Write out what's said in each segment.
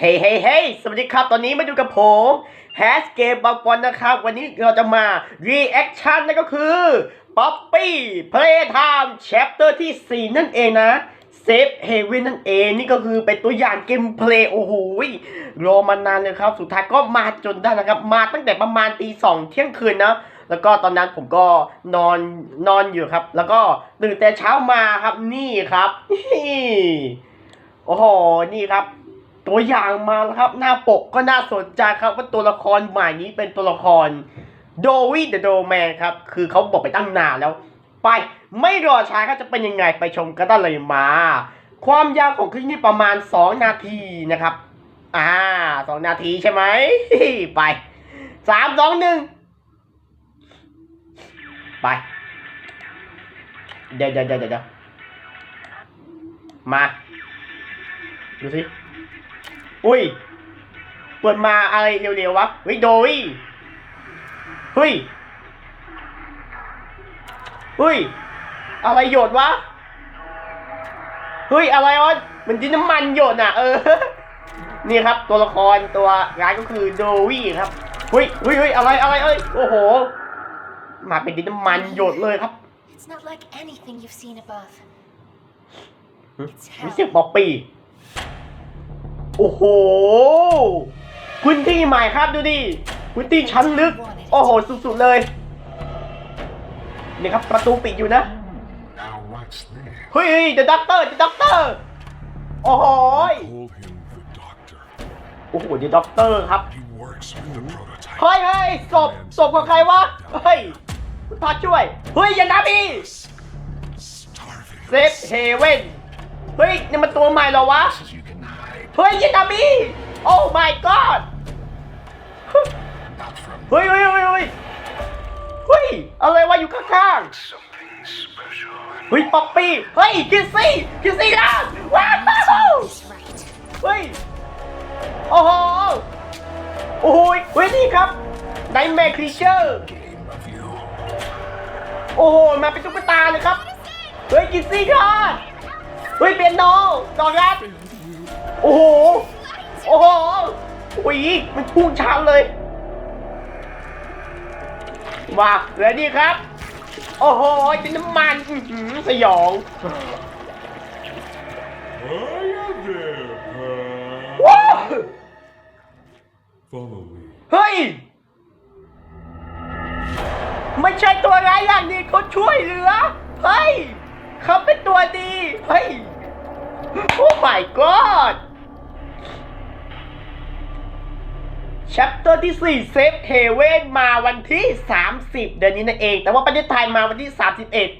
เฮ้เฮ้เฮ้สวัสดีครับ ตอนนี้มาดูกับผมแฮชเกมบางปอนนะครับ วันนี้เราจะมา reaction นั่นก็คือ Poppy Playtime Chapter ที่ 4 นั่นเองนะ Safe Haven นั่นเอง นี่ก็คือเป็นตัวอย่างเกมเพลย์โอ้โหรอมานานเลยครับ สุดท้ายก็มาจนได้นะครับ มาตั้งแต่ประมาณตีสองเที่ยงคืนนะแล้วก็ตอนนั้นผมก็นอนนอนอยู่ครับ แล้วก็ตื่นแต่เช้ามาครับนี่ครับโอ้โหนี่ครับ ตัวอย่างมาแล้วครับ หน้าปกก็น่าสนใจครับว่าตัวละครใหม่นี้เป็นตัวละครโดวีเดอะโดแมนครับ คือเขาบอกไปตั้งนานแล้ว ไปไม่รอช้าก็จะเป็นยังไงไปชมกันได้เลยมา ความยาวของคลิปนี้ประมาณ 2 นาทีนะครับ อ่าสองนาทีใช่ไหมไปสามสองหนึ่งไป เดะเดี๋ยวเดี๋ยวเดี๋ยวมา ดูสิ อุ้ย เปิดมาอะไรเร็วๆวะ เฮ้ย โดยเฮ้ยเฮ้ย อะไรหยดวะ เฮ้ย อะไรวะ มันดินน้ำมันหยดอะ เออ นี่ครับตัวละครตัวร้ายก็คือโดวี่ครับ เฮ้ยเฮ้ยเฮ้ยอะไรอะไรเอ้ย โอ้โห มาเป็นดินน้ำมันหยดเลยครับ It's not like anything you've seen above. มีเสียงป๊อปปี้ โอ้โห พื้นที่ใหม่ครับดูดิ พื้นที่ชั้นลึก โอ้โห สุดๆเลย นี่ครับประตูปิดอยู่นะ Now what's this? เฮ้ยเดอะด็อกเตอร์เดอะด็อกเตอร์ โอ้โห Call him the doctor. โอ้โหเดอะด็อกเตอร์ครับ He works with the prototype. เฮ้ยเฮ้ยศพศพของใครวะ เฮ้ยคุณพ่อช่วย เฮ้ยอย่านะพี่ Starving. เซฟเฮเว่น เฮ้ยนี่มันตัวใหม่เหรอวะ เฮ้ยย่านะพี่โอ้ my god เฮ้ยเฮ้ยเฮ้ยเฮ้ยเฮ้ยอะไรวะอยู่ข้างๆเฮ้ยป๊อปปี้เฮ้ยกิซซี่กิซซี่นะว้าวเฮ้ยโอ้โหโอ้โหเฮ้ยนี่ครับไนแม r ครีเชอร์โอ้โหมาเป็นตุ๊กตาเลยครับเฮ้ยกิซซี่ค่ะเฮ้ยเปียโนกองรัด โอ้โห โอ้โหโอ้ยมันพุ่งชันเลย มาแล้วนี่ครับ โอ้โหเป็นน้ำมันอื้อหือสยอง Hiya there, pal. ว้าว Follow me. เฮ้ย ไม่ใช่ตัวร้ายอย่างนี้เขาช่วยเหลือ เฮ้ย เขาเป็นตัวดี เฮ้ย โอ้ my god chapter ที่4 Safe Haven มาวันที่ 30 เดือนนี้นั่นเอง แต่ว่าประเทศไทยมาวันที่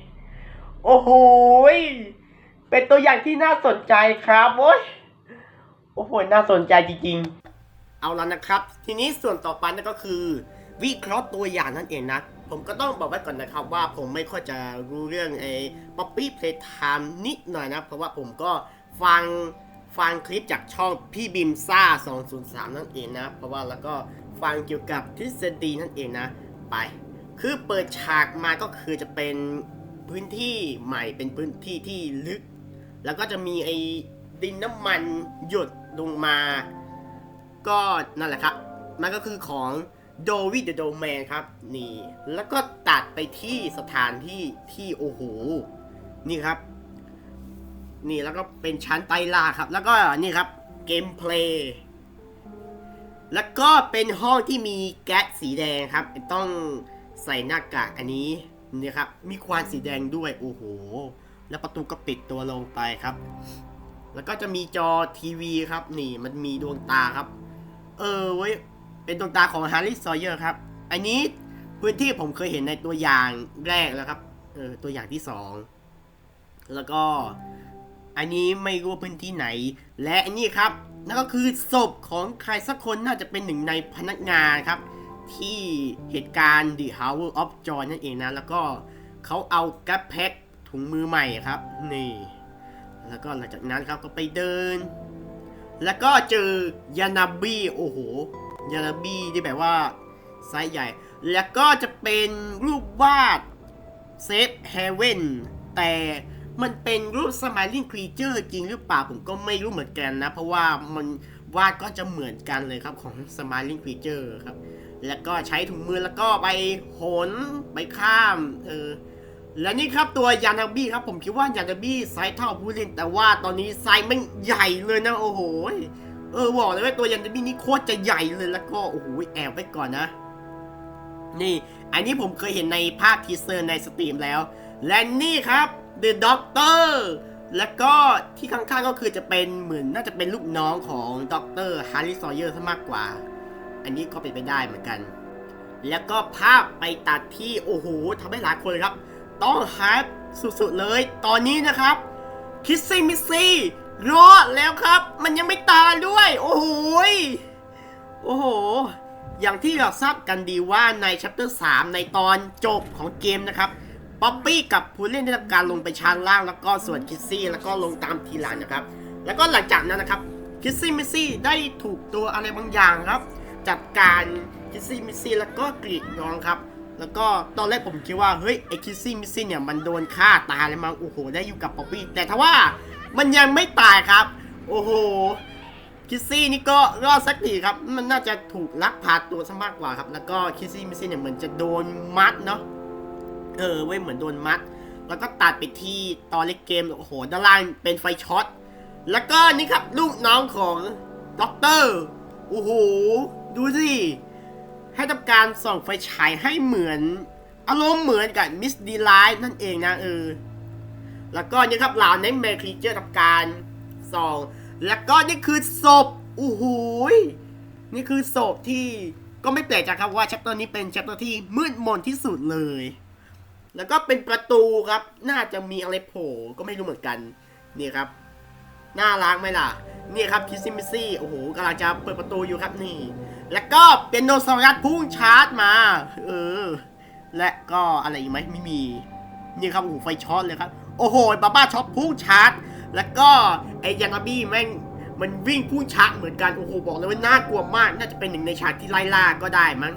31 โอ้โหเป็นตัวอย่างที่น่าสนใจครับโอ้ยโอ้โหน่าสนใจจริงๆ เอาแล้วนะครับ ทีนี้ส่วนต่อไปนั่นก็คือ วิเคราะห์ตัวอย่างนั่นเองนะ ผมก็ต้องบอกไว้ก่อนนะครับว่าผมไม่ค่อยจะรู้เรื่องไอ้ป๊อปปี้เพลย์ไทม์นิดหน่อยนะ เพราะว่าผมก็ฟัง ฟังคลิปจากช่องพี่บิมซ่า 203 นั่นเองนะ เพราะว่าแล้วก็ฟังเกี่ยวกับทฤษฎีนั่นเองนะ ไป คือเปิดฉากมาก็คือจะเป็นพื้นที่ใหม่เป็นพื้นที่ที่ลึก แล้วก็จะมีไอ้ดินน้ำมันหยดลงมา ก็นั่นแหละครับ มันก็คือของโดวิดเดอะโดแมนครับ นี่ แล้วก็ตัดไปที่สถานที่ที่โอ้โห นี่ครับ นี่แล้วก็เป็นชั้นไตรล่าครับ แล้วก็นี่ครับเกมเพลย์แล้วก็เป็นห้องที่มีแก๊สสีแดงครับ ต้องใส่หน้ากากอันนี้นี่ครับ มีควานสีแดงด้วยโอ้โห แล้วประตูก็ปิดตัวลงไปครับ แล้วก็จะมีจอทีวีครับ นี่มันมีดวงตาครับ เออเว้ยเป็นดวงตาของฮาร์ y ซอยเ e อร์ครับ อันนี้พื้นที่ผมเคยเห็นในตัวอย่างแรกแล้วครับเออตัวอย่างที่สองแล้วก็ อันนี้ไม่รู้ว่าพื้นที่ไหน และอันนี้ครับนั่นก็คือศพของใครสักคนน่าจะเป็นหนึ่งในพนักงานครับ ที่เหตุการณ์ The Hour of Joy นั่นเองนะ แล้วก็เขาเอาแกปแพ็คถุงมือใหม่ครับนี่ แล้วก็หลังจากนั้นครับก็ไปเดิน แล้วก็เจอยานาบี้โอ้โหยานาบี้ที่แบบว่าไซส์ใหญ่ แล้วก็จะเป็นรูปวาดเซฟเฮเว่นแต่ มันเป็นรูปสม i ลิ n งครีเจอร์จริงหรือเปล่าผมก็ไม่รู้เหมือนกันนะ เพราะว่ามันวาดก็จะเหมือนกันเลยครับของ Smiling Creature ครับ แล้วก็ใช้ถุงมือแล้วก็ไปโหนไปข้ามเออและนี่ครับตัวยานาบี้ครับ ผมคิดว่ายานาบี้ไซส์เท่าผู้เล่นแต่ว่าตอนนี้ไซส์มันใหญ่เลยนะโอ้โหเออบอกเลยว่าตัวยานาบี้นี่โคตรจะใหญ่เลยแล้วก็โอ้โหแอบไว้ก่อนนะ นี่ อันนี้ผมเคยเห็นในภาพทีเซอร์ในสตรีมแล้ว และนี่ครับ The Doctor แล้วก็ที่ข้างๆก็คือจะเป็นเหมือนน่าจะเป็นลูกน้องของด็อกเตอร์ฮาร์ริสซอยเยอร์ซะมากกว่า อันนี้ก็เป็นไปได้เหมือนกัน แล้วก็ภาพไปตัดที่โอ้โหทำให้หลายคนเลยครับ ต้องฮาร์ปสุดๆเลย ตอนนี้นะครับคิสซี่มิสซี่รอดแล้วครับ มันยังไม่ตายด้วย โอ้โหโอ้โห อย่างที่เราทราบกันดีว่าในชัปเตอร์3ในตอนจบของเกมนะครับ ป๊อปปี้กับผู้เล่นได้ทำการลงไปชั้นล่าง แล้วก็ส่วนคิสซี่แล้วก็ลงตามทีหลังนะครับ แล้วก็หลังจากนั้นนะครับคิสซี่มิซี่ได้ถูกตัวอะไรบางอย่างครับ จัดการคิสซี่มิซี่แล้วก็กรีดร้องครับ แล้วก็ตอนแรกผมคิดว่าเฮ้ยไอคิสซี่มิซี่เนี่ยมันโดนฆ่าตายแล้วมั้งโอ้โหได้อยู่กับป๊อปปี้แต่ทว่ามันยังไม่ตายครับ โอ้โหคิสซี่นี่ก็รอดสักทีครับ มันน่าจะถูกลักพาตัวซะมากกว่าครับ แล้วก็คิสซี่มิสซี่เนี่ยเหมือนจะโดนมัดเนาะ เออเว้ยเหมือนโดนมัด แล้วก็ตัดไปที่ตอนเล่นเกมโอ้โหด้านล่างเป็นไฟช็อตแล้วก็นี่ครับลูกน้องของด็อกเตอร์โอ้โหดูสิให้ทำการส่องไฟฉายให้เหมือน อารมณ์เหมือนกับมิสดีไลท์นั่นเองนะเออแล้วก็นี่ครับเหล่าในแมครีเจอร์ทำการส่อง แล้วก็นี่คือศพโอ้โหนี่คือศพที่ก็ไม่แปลกใจครับว่าแชปเตอร์นี้เป็นแชปเตอร์ที่มืดมนที่สุดเลย แล้วก็เป็นประตูครับ น่าจะมีอะไรโผล่ก็ไม่รู้เหมือนกัน นี่ครับ น่ารักไหมล่ะ นี่ครับคิสซิมิซี่ โอ้โหกำลังจะเปิดประตูอยู่ครับนี่ แล้วก็เป็นโนซอรัสพุ่งชาร์จมา เออ และก็อะไรอีกไหมไม่มี นี่ครับโอ้โหไฟช็อตเลยครับ โอ้โหบาบ้าช็อตพุ่งชาร์จ แล้วก็ไอ้ยานาบี้แม่งมันวิ่งพุ่งชาร์จเหมือนกัน โอ้โหบอกเลยว่าน่ากลัวมาก น่าจะเป็นหนึ่งในฉากที่ไล่ล่าก็ได้มั้ง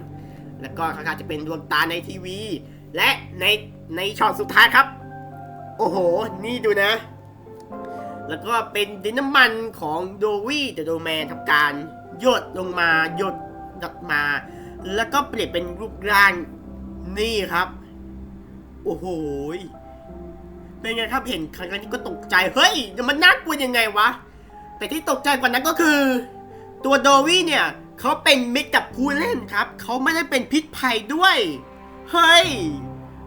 แล้วก็ข้างๆจะเป็นดวงตาในทีวี และในในช็อตสุดท้ายครับ โอ้โห นี่ดูนะ แล้วก็เป็นดินน้ำมันของโดวี่เดอะโดแมนทำการหยดลงมาหยดดอกมา แล้วก็เปลี่ยนเป็นรูปร่างนี่ครับ โอ้โหเป็นไงครับเห็นครั้งนี้ก็ตกใจ เฮ้ยมันน่ากลัวยังไงวะ แต่ที่ตกใจกว่านั้นก็คือ ตัวโดวี่เนี่ยเขาเป็นมิตรกับผู้เล่นครับ เขาไม่ได้เป็นพิษภัยด้วย เฮ้ย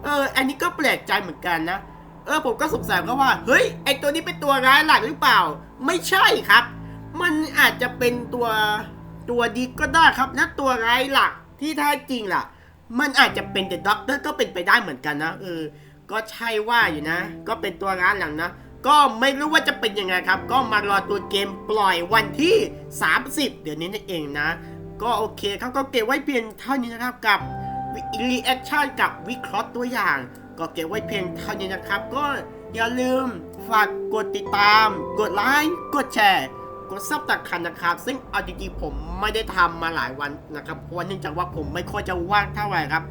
เออ อันนี้ก็แปลกใจเหมือนกันนะ เออ ผมก็สงสัยก็ว่า เฮ้ย ไอตัวนี้เป็นตัวร้ายหลักหรือเปล่า ไม่ใช่ครับ มันอาจจะเป็นตัวตัวดีก็ได้ครับและตัวร้ายหลักที่แท้จริงล่ะ มันอาจจะเป็นเดอะด็อกเตอร์ก็เป็นไปได้เหมือนกันนะ เออ ก็ใช่ว่าอยู่นะ ก็เป็นตัวร้ายหลังนะ ก็ไม่รู้ว่าจะเป็นยังไงครับ ก็มารอตัวเกมปล่อยวันที่ 30 เดี๋ยวนี้นั่นเองนะ ก็โอเคครับ ก็เก็บไว้เพียงเท่านี้นะครับกับ รีแอคชั่นกับวิเคราะห์ตัวอย่าง ก็เก็บไว้เพียงเท่านี้นะครับ ก็อย่าลืมฝากกดติดตาม กดไลค์กดแชร์กดซับตักคันนะครับ ซึ่งเอาจริงๆผมไม่ได้ทำมาหลายวันนะครับ เพราะเนื่องจากว่าผมไม่ค่อยจะว่างเท่าไหร่ครับ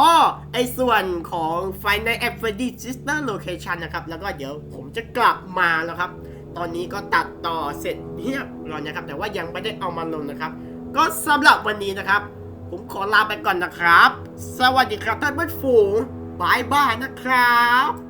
อ้อไอส่วนของ f i n a l App Freddy Sister Location นะครับ แล้วก็เดี๋ยวผมจะกลับมาแล้วครับ ตอนนี้ก็ตัดต่อเสร็จเรียบร้อยนะครับ แต่ว่ายังไม่ได้เอามาลงนะครับ ก็สำหรับวันนี้นะครับ ผมขอลาไปก่อนนะครับ สวัสดีครับท่านผู้ฟูงบายบายนะครับ